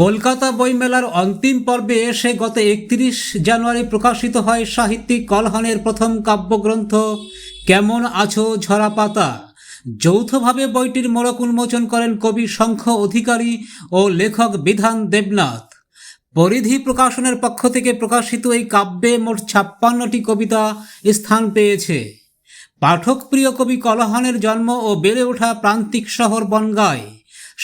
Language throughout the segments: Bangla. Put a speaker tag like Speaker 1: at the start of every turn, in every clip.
Speaker 1: কলকাতা বইমেলার অন্তিম পর্বে এসে গত একত্রিশ জানুয়ারি প্রকাশিত হয় সাহিত্যিক কলহনের প্রথম কাব্যগ্রন্থ, কেমন আছো ঝরা পাতা যৌথভাবে বইটির মোড়ক উন্মোচন করেন কবি শঙ্খ অধিকারী ও লেখক বিধান দেবনাথ। পরিধি প্রকাশনের পক্ষ থেকে প্রকাশিত এই কাব্যে মোট ছাপ্পান্নটি কবিতা স্থান পেয়েছে। পাঠকপ্রিয় কবি কলহনের জন্ম ও বেড়ে ওঠা প্রান্তিক শহর বনগাঁয়।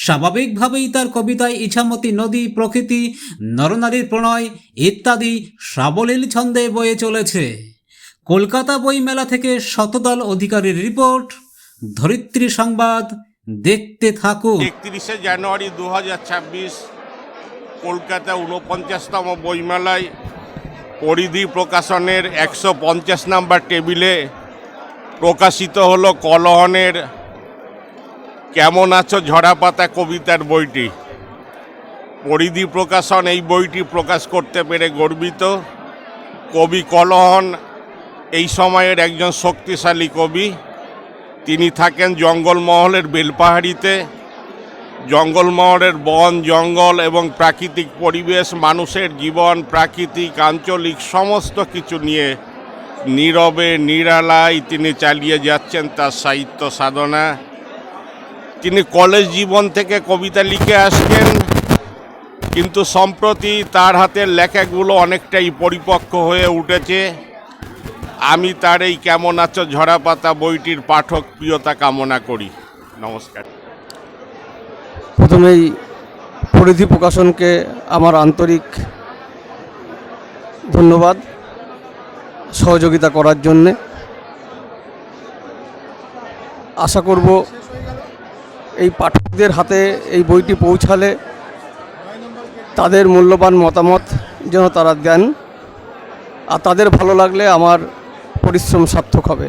Speaker 1: স্বাভাবিকভাবেই তার কবিতায় ইছামতি নদী, প্রকৃতি, নরনারীর প্রণয় ইত্যাদি সাবলীল ছন্দে বয়ে চলেছে। কলকাতা বই মেলা থেকে শতদল অধিকারীর রিপোর্ট, ধরিত্রী সংবাদ, দেখতে থাকুন।
Speaker 2: একত্রিশে জানুয়ারি দু হাজার ছাব্বিশ, কলকাতা উনপঞ্চাশতম বইমেলায় পরিধি প্রকাশনের একশো পঞ্চাশ নাম্বার টেবিলে প্রকাশিত হলো কলহনের কেমন আছো ঝরা পাতা কবিতার বইটি? পরিধি প্রকাশন, এই বইটি প্রকাশ করতে পেরে গর্বিত। কবি কলহন, এই সময়ের একজন শক্তিশালী কবি। তিনি থাকেন জঙ্গলমহলের বেলপাহাড়িতে। জঙ্গলমহলের বন, জঙ্গল এবং প্রাকৃতিক পরিবেশ, মানুষের জীবন, প্রাকৃতিক, আঞ্চলিক সমস্ত কিছু নিয়ে নীরবে, নিরালায় তিনি চালিয়ে যাচ্ছেন তার সাহিত্য সাধনা। তিনি কলেজ জীবন থেকে কবিতা লিখে আসছেন কিন্তু সম্প্রতি তার হাতের লেখাগুলো অনেকটাই পরিপক্ক হয়ে উঠেছে। আমি তার এই কেমন আছো ঝরা পাতা বইটির পাঠক প্রিয়তা কামনা করি। নমস্কার।
Speaker 3: প্রথমেই পরিধি প্রকাশনকে আমার আন্তরিক ধন্যবাদ সহযোগিতা করার জন্যে। আশা করব এই পাঠকদের হাতে এই বইটি পৌঁছালে তাদের মূল্যবান মতামত যেন তারা দেন আর তাদের ভালো লাগলে আমার পরিশ্রম সার্থক হবে।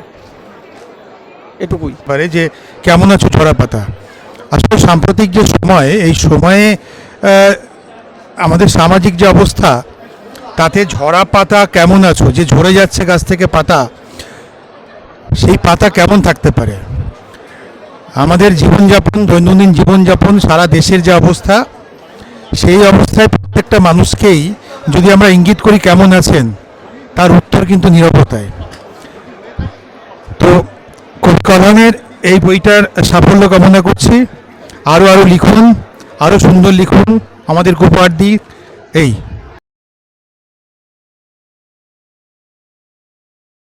Speaker 3: এটুকুই।
Speaker 4: পারে যে কেমন আছো ছড়া পাতা আসলে সাম্প্রতিক যে সময়, এই সময়ে আমাদের সামাজিক যে অবস্থা, তাতে ঝরা পাতা কেমন আছো? যে ঝরে যাচ্ছে গাছ থেকে পাতা, সেই পাতা কেমন থাকতে পারে? আমাদের জীবনযাপন, দৈনন্দিন জীবনযাপন, সারা দেশের যে অবস্থা, সেই অবস্থায় প্রত্যেকটা মানুষকেই যদি আমরা ইঙ্গিত করি কেমন আছেন, তার উত্তর কিন্তু নিরবতায়। তো কলমের এই বইটার সাফল্য কামনা করছি। আরও আরও লিখুন আরও সুন্দর লিখুন আমাদের উপহার দিই এই।